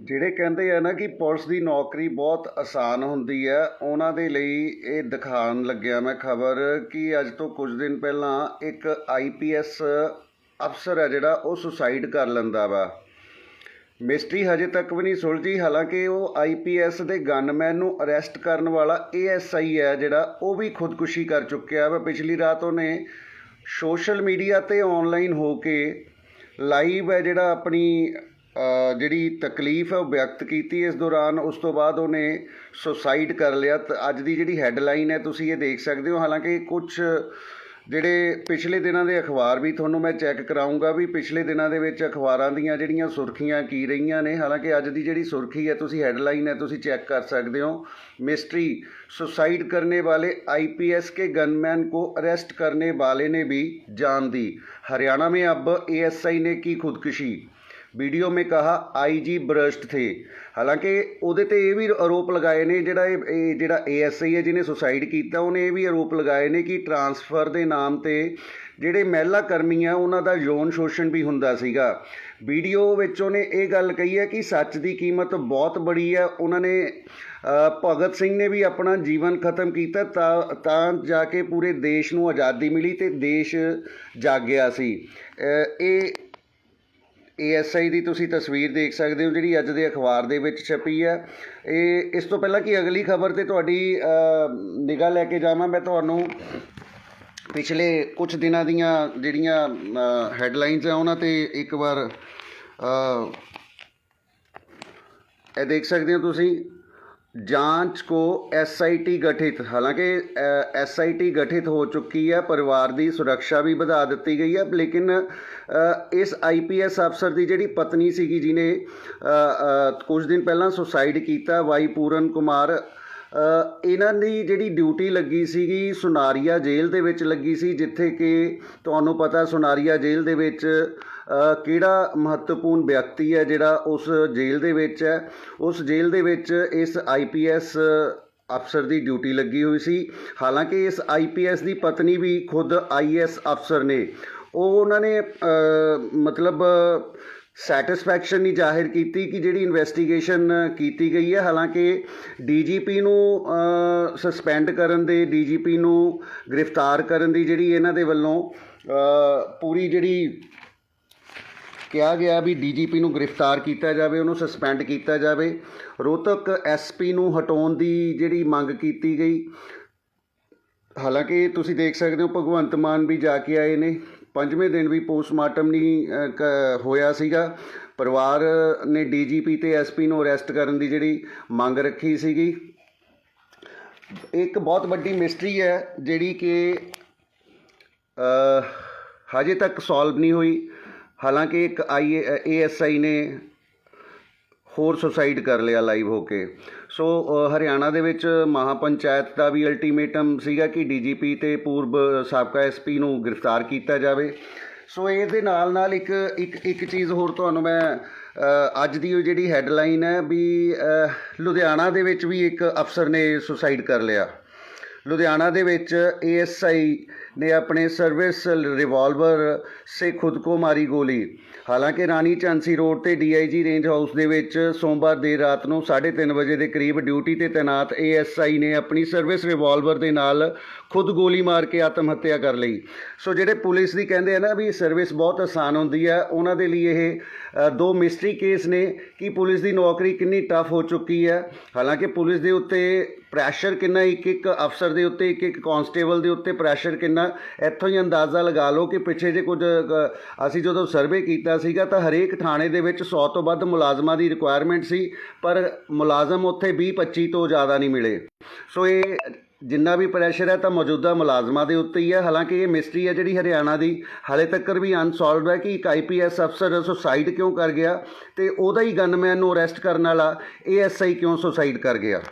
ਜਿਹੜੇ ਕਹਿੰਦੇ ਆ ਨਾ ਕਿ ਪੁਲਿਸ ਦੀ ਨੌਕਰੀ ਬਹੁਤ ਆਸਾਨ ਹੁੰਦੀ ਹੈ ਉਹਨਾਂ ਦੇ ਲਈ ਇਹ ਦਿਖਾਉਣ ਲੱਗਿਆ ਮੈਂ ਖਬਰ ਕਿ ਅੱਜ ਤੋਂ ਕੁਝ ਦਿਨ ਪਹਿਲਾਂ ਇੱਕ ਆਈਪੀਐਸ ਅਫਸਰ ਹੈ ਜਿਹੜਾ, ਉਹ ਸੁਸਾਈਡ ਕਰ ਲੈਂਦਾ ਵਾ। ਮਿਸਟਰੀ ਹਜੇ ਤੱਕ ਵੀ ਨਹੀਂ ਸੁਲਝੀ, ਹਾਲਾਂਕਿ ਉਹ ਆਈਪੀਐਸ ਦੇ ਗਨਮੈਨ ਨੂੰ ਅਰੈਸਟ ਕਰਨ ਵਾਲਾ ਏਐਸਆਈ ਹੈ ਜਿਹੜਾ, ਉਹ ਵੀ ਖੁਦਕੁਸ਼ੀ ਕਰ ਚੁੱਕਿਆ ਵਾ। ਪਿਛਲੀ ਰਾਤ ਉਹਨੇ ਸੋਸ਼ਲ ਮੀਡੀਆ ਤੇ ਆਨਲਾਈਨ ਹੋ ਕੇ ਲਾਈਵ ਹੈ ਜਿਹੜਾ ਆਪਣੀ ਜਿਹੜੀ ਤਕਲੀਫ ਹੈ ਉਹ ਵਿਅਕਤ ਕੀਤੀ ਇਸ ਦੌਰਾਨ ਉਸ ਤੋਂ ਬਾਅਦ ਉਹਨੇ ਸੁਸਾਈਡ ਕਰ ਲਿਆ ਤਾਂ ਅੱਜ ਦੀ ਜਿਹੜੀ ਹੈਡਲਾਈਨ ਹੈ ਤੁਸੀਂ ਇਹ ਦੇਖ ਸਕਦੇ ਹੋ ਹਾਲਾਂਕਿ ਕੁਝ ਜਿਹੜੇ ਪਿਛਲੇ ਦਿਨਾਂ ਦੇ ਅਖਬਾਰ ਵੀ ਤੁਹਾਨੂੰ ਮੈਂ ਚੈੱਕ ਕਰਾਉਂਗਾ ਵੀ ਪਿਛਲੇ ਦਿਨਾਂ ਦੇ ਵਿੱਚ ਅਖਬਾਰਾਂ ਦੀਆਂ ਜਿਹੜੀਆਂ ਸੁਰਖੀਆਂ ਕੀ ਰਹੀਆਂ ਨੇ ਹਾਲਾਂਕਿ ਅੱਜ ਦੀ ਜਿਹੜੀ ਸੁਰਖੀ ਹੈ ਤੁਸੀਂ ਹੈਡਲਾਈਨ ਹੈ ਤੁਸੀਂ ਚੈੱਕ ਕਰ ਸਕਦੇ ਹੋ मिस्ट्री सुसाइड करने वाले आईपीएस के गनमैन को अरेस्ट करने वाले ने भी जान दी हरियाणा में अब एएसआई ने की खुदकुशी ਵੀਡੀਓ ਮੇ ਕਹਾ ਆਈਜੀ ਬਰਸਟ ਥੇ। ਹਾਲਾਂਕਿ ਉਹਦੇ ਤੇ ਇਹ ਵੀ ਆਰੋਪ ਲਗਾਏ ਨੇ, ਜਿਹੜਾ ਇਹ ਇਹ ਜਿਹੜਾ ਏਐਸਆਈ ਹੈ, ਜਿਹਨੇ ਸੁਸਾਈਡ ਕੀਤਾ, ਉਹਨੇ ਇਹ ਵੀ ਆਰੋਪ ਲਗਾਏ ਨੇ ਕਿ ਟਰਾਂਸਫਰ ਦੇ ਨਾਮ ਤੇ ਜਿਹੜੇ ਮਹਿਲਾ ਕਰਮੀ ਆ, ਉਹਨਾਂ ਦਾ ਯੌਨ ਸ਼ੋਸ਼ਣ ਵੀ ਹੁੰਦਾ ਸੀਗਾ। ਵੀਡੀਓ ਵਿੱਚ ਉਹਨੇ ਇਹ ਗੱਲ ਕਹੀ ਹੈ ਕਿ ਸੱਚ ਦੀ ਕੀਮਤ ਬਹੁਤ ਬੜੀ ਹੈ। ਉਹਨਾਂ ਨੇ ਭਗਤ ਸਿੰਘ ਨੇ ਵੀ ਆਪਣਾ ਜੀਵਨ ਖਤਮ ਕੀਤਾ, ਤਾਂ ਤਾਂ ਜਾ ਕੇ ਪੂਰੇ ਦੇਸ਼ ਨੂੰ ਆਜ਼ਾਦੀ ਮਿਲੀ ਤੇ ਦੇਸ਼ ਜਾਗਿਆ ਸੀ। ਇਹ ਏਐਸਆਈ ਦੀ ਤੁਸੀਂ ਤਸਵੀਰ ਦੇਖ ਸਕਦੇ ਹੋ, ਜਿਹੜੀ ਅੱਜ ਦੇ ਅਖਬਾਰ ਦੇ ਵਿੱਚ ਛਪੀ ਹੈ ਇਹ, ਇਸ ਤੋਂ ਪਹਿਲਾਂ ਕਿ ਅਗਲੀ ਖਬਰ ਤੇ ਤੁਹਾਡੀ ਨਿਗਾਹ ਲੈ ਕੇ ਜਾਵਾਂ, ਮੈਂ ਤੁਹਾਨੂੰ ਪਿਛਲੇ ਕੁਝ ਦਿਨਾਂ ਦੀਆਂ ਜਿਹੜੀਆਂ ਹੈਡਲਾਈਨਸ ਆ, ਉਹਨਾਂ ਤੇ ਇੱਕ ਵਾਰ ਇਹ ਦੇਖ ਸਕਦੇ ਹੋ ਤੁਸੀਂ। ਜਾਂਚ ਕੋ ਐਸਆਈਟੀ ਗਠਿਤ ਹਾਲਾਂਕਿ ਐਸਆਈਟੀ ਗਠਿਤ ਹੋ ਚੁੱਕੀ ਹੈ ਪਰਿਵਾਰ ਦੀ ਸੁਰੱਖਿਆ ਵੀ ਵਧਾ ਦਿੱਤੀ ਗਈ ਹੈ ਲੇਕਿਨ ਅ, ਇਸ ਆਈਪੀਐਸ ਅਫਸਰ ਦੀ ਜਿਹੜੀ ਪਤਨੀ ਸੀਗੀ ਜਿਹਨੇ ਅ, ਕੁਝ ਦਿਨ ਪਹਿਲਾਂ ਸੁਸਾਈਡ ਕੀਤਾ ਵਾਈ ਪੂਰਨ ਕੁਮਾਰ ਇਹਨਾਂ ਦੀ ਜਿਹੜੀ ਡਿਊਟੀ ਲੱਗੀ ਸੀਗੀ ਸੁਨਾਰੀਆ ਜੇਲ੍ਹ ਦੇ ਵਿੱਚ ਲੱਗੀ ਸੀ, ਜਿੱਥੇ ਕਿ ਤੁਹਾਨੂੰ ਪਤਾ ਸੁਨਾਰੀਆ ਜੇਲ੍ਹ ਦੇ ਵਿੱਚ ਕਿਹੜਾ ਮਹੱਤਵਪੂਰਨ ਵਿਅਕਤੀ ਹੈ ਜਿਹੜਾ ਉਸ ਜੇਲ੍ਹ ਦੇ ਵਿੱਚ ਹੈ? ਉਸ ਜੇਲ੍ਹ ਦੇ ਵਿੱਚ ਇਸ ਆਈਪੀਐਸ ਅਫਸਰ ਦੀ ਡਿਊਟੀ ਲੱਗੀ ਹੋਈ ਸੀ। ਹਾਲਾਂਕਿ ਇਸ ਆਈਪੀਐਸ ਦੀ ਪਤਨੀ ਵੀ ਖੁਦ ਆਈਐਸ ਅਫਸਰ ਨੇ। ਉਹ ਉਹਨਾਂ ਨੇ ਮਤਲਬ ਸੈਟੀਸਫੈਕਸ਼ਨ ਨਹੀਂ ਜ਼ਾਹਿਰ ਕੀਤੀ ਕਿ ਜਿਹੜੀ ਇਨਵੈਸਟੀਗੇਸ਼ਨ ਕੀਤੀ ਗਈ ਹੈ। ਹਾਲਾਂਕਿ ਡੀਜੀਪੀ ਨੂੰ ਸਸਪੈਂਡ ਕਰਨ ਦੇ, ਡੀਜੀਪੀ ਨੂੰ ਗ੍ਰਿਫਤਾਰ ਕਰਨ ਦੀ ਜਿਹੜੀ ਇਹਨਾਂ ਦੇ ਵੱਲੋਂ ਪੂਰੀ ਜਿਹੜੀ ਕਿਹਾ ਗਿਆ ਵੀ ਡੀਜੀਪੀ ਨੂੰ ਗ੍ਰਿਫਤਾਰ ਕੀਤਾ ਜਾਵੇ, ਉਹਨੂੰ ਸਸਪੈਂਡ ਕੀਤਾ ਜਾਵੇ, ਰੋਹਤਕ ਐਸਪੀ ਨੂੰ ਹਟਾਉਣ ਦੀ ਜਿਹੜੀ ਮੰਗ ਕੀਤੀ ਗਈ। ਹਾਲਾਂਕਿ ਤੁਸੀਂ ਦੇਖ ਸਕਦੇ ਹੋ, ਭਗਵੰਤ ਮਾਨ ਵੀ ਜਾ ਕੇ ਆਏ ਨੇ। ਪੰਜਵੇਂ ਦਿਨ ਵੀ ਪੋਸਟਮਾਰਟਮ ਨਹੀਂ ਕ- ਹੋਇਆ ਸੀਗਾ। ਪਰਿਵਾਰ ਨੇ ਡੀਜੀਪੀ ਤੇ ਐਸਪੀ ਨੂੰ ਅਰੈਸਟ ਕਰਨ ਦੀ ਜਿਹੜੀ ਮੰਗ ਰੱਖੀ ਸੀਗੀ। ਇੱਕ ਬਹੁਤ ਵੱਡੀ ਮਿਸਟਰੀ ਹੈ, ਜਿਹੜੀ ਕਿ ਹਜੇ ਤੱਕ ਸੋਲਵ ਨਹੀਂ ਹੋਈ। ਹਾਲਾਂਕਿ ਇੱਕ ਆਈ ਏਐਸਆਈ ਨੇ ਹੋਰ ਸੁਸਾਈਡ ਕਰ ਲਿਆ ਲਾਈਵ ਹੋ ਕੇ। ਸੋ ਹਰਿਆਣਾ ਦੇ ਵਿੱਚ ਮਹਾਪੰਚਾਇਤ ਦਾ ਵੀ ਅਲਟੀਮੇਟਮ ਸੀਗਾ ਕਿ ਡੀਜੀਪੀ ਤੇ ਪੂਰਬ ਸਾਬਕਾ ਐਸਪੀ ਨੂੰ ਗ੍ਰਿਫਤਾਰ ਕੀਤਾ ਜਾਵੇ। ਸੋ, ਇਹਦੇ ਨਾਲ ਨਾਲ ਇੱਕ ਇੱਕ ਇੱਕ ਚੀਜ਼ ਹੋਰ ਤੁਹਾਨੂੰ ਮੈਂ ਅੱਜ ਦੀ ਉਹ ਜਿਹੜੀ ਹੈਡਲਾਈਨ ਹੈ ਵੀ ਲੁਧਿਆਣਾ ਦੇ ਵਿੱਚ ਵੀ ਇੱਕ ਅਫਸਰ ਨੇ ਸੁਸਾਈਡ ਕਰ ਲਿਆ। ਲੁਧਿਆਣਾ ਦੇ ਵਿੱਚ ਏਐਸਆਈ ਨੇ ਆਪਣੇ ਸਰਵਿਸ ਰਿਵਾਲਵਰ ਸੇ ਖੁਦ ਕੋ ਮਾਰੀ ਗੋਲੀ। ਹਾਲਾਂਕਿ ਰਾਣੀ ਝਾਂਸੀ ਰੋਡ ਤੇ ਡੀਆਈਜੀ ਰੇਂਜ ਹਾਊਸ ਦੇ ਵਿੱਚ ਸੋਮਵਾਰ ਦੇਰ ਰਾਤ ਨੂੰ 3:30 ਵਜੇ ਦੇ ਕਰੀਬ ਡਿਊਟੀ ਤੇ ਤੈਨਾਤ ਏਐਸਆਈ ਨੇ ਆਪਣੀ ਸਰਵਿਸ ਰਿਵਾਲਵਰ ਦੇ ਨਾਲ ਖੁਦ ਗੋਲੀ ਮਾਰ ਕੇ ਆਤਮ ਹੱਤਿਆ ਕਰ ਲਈ। ਸੋ ਜਿਹੜੇ ਪੁਲਿਸ ਦੀ ਕਹਿੰਦੇ ਆ ਨਾ ਵੀ ਸਰਵਿਸ ਬਹੁਤ ਆਸਾਨ ਹੁੰਦੀ ਹੈ ਉਹਨਾਂ ਦੇ ਲਈ ਇਹ ਦੋ ਮਿਸਟਰੀ ਕੇਸ ਨੇ ਕਿ ਪੁਲਿਸ ਦੀ ਨੌਕਰੀ ਕਿੰਨੀ ਟਫ ਹੋ ਚੁੱਕੀ ਹੈ ਹਾਲਾਂਕਿ ਪੁਲਿਸ ਦੇ ਉੱਤੇ ਪ੍ਰੈਸ਼ਰ ਕਿੰਨਾ, ਇੱਕ ਇੱਕ ਅਫਸਰ ਦੇ ਉੱਤੇ, ਇੱਕ ਇੱਕ ਕਾਂਸਟੇਬਲ ਦੇ ਉੱਤੇ ਪ੍ਰੈਸ਼ਰ ਕਿੰਨਾ, ਇੱਥੋਂ ਹੀ ਅੰਦਾਜ਼ਾ ਲਗਾ ਲਓ ਕਿ ਪਿੱਛੇ ਜੇ ਕੁਝ ਅਸੀਂ ਜਦੋਂ ਸਰਵੇ ਕੀਤਾ ਸੀਗਾ ਤਾਂ ਹਰੇਕ ਥਾਣੇ ਦੇ ਵਿੱਚ 100 ਤੋਂ ਵੱਧ ਮੁਲਾਜ਼ਮਾਂ ਦੀ ਰਿਕੁਆਇਰਮੈਂਟ ਸੀ, ਪਰ ਮੁਲਾਜ਼ਮ ਉੱਥੇ 20 25 ਤੋਂ ਜ਼ਿਆਦਾ ਨਹੀਂ ਮਿਲੇ। ਸੋ ਇਹ ਜਿੰਨਾ ਵੀ ਪ੍ਰੈਸ਼ਰ ਹੈ ਤਾਂ ਮੌਜੂਦਾ ਮੁਲਾਜ਼ਮਾਂ ਦੇ ਉੱਤੇ ਹੀ ਹੈ। ਹਾਲਾਂਕਿ ਇਹ ਮਿਸਟਰੀ ਹੈ ਜਿਹੜੀ ਹਰਿਆਣਾ ਦੀ, ਹਾਲੇ ਤੱਕ ਵੀ ਅਨਸੋਲਵਡ ਹੈ ਕਿ ਇੱਕ ਆਈਪੀਐਸ ਅਫਸਰ ਸੁਸਾਈਡ ਕਿਉਂ ਕਰ ਗਿਆ ਤੇ ਉਹਦਾ ਹੀ ਗਨਮੈਨ ਨੂੰ ਅਰੈਸਟ ਕਰਨ ਵਾਲਾ ਏਐਸਆਈ ਕਿਉਂ ਸੁਸਾਈਡ ਕਰ ਗਿਆ।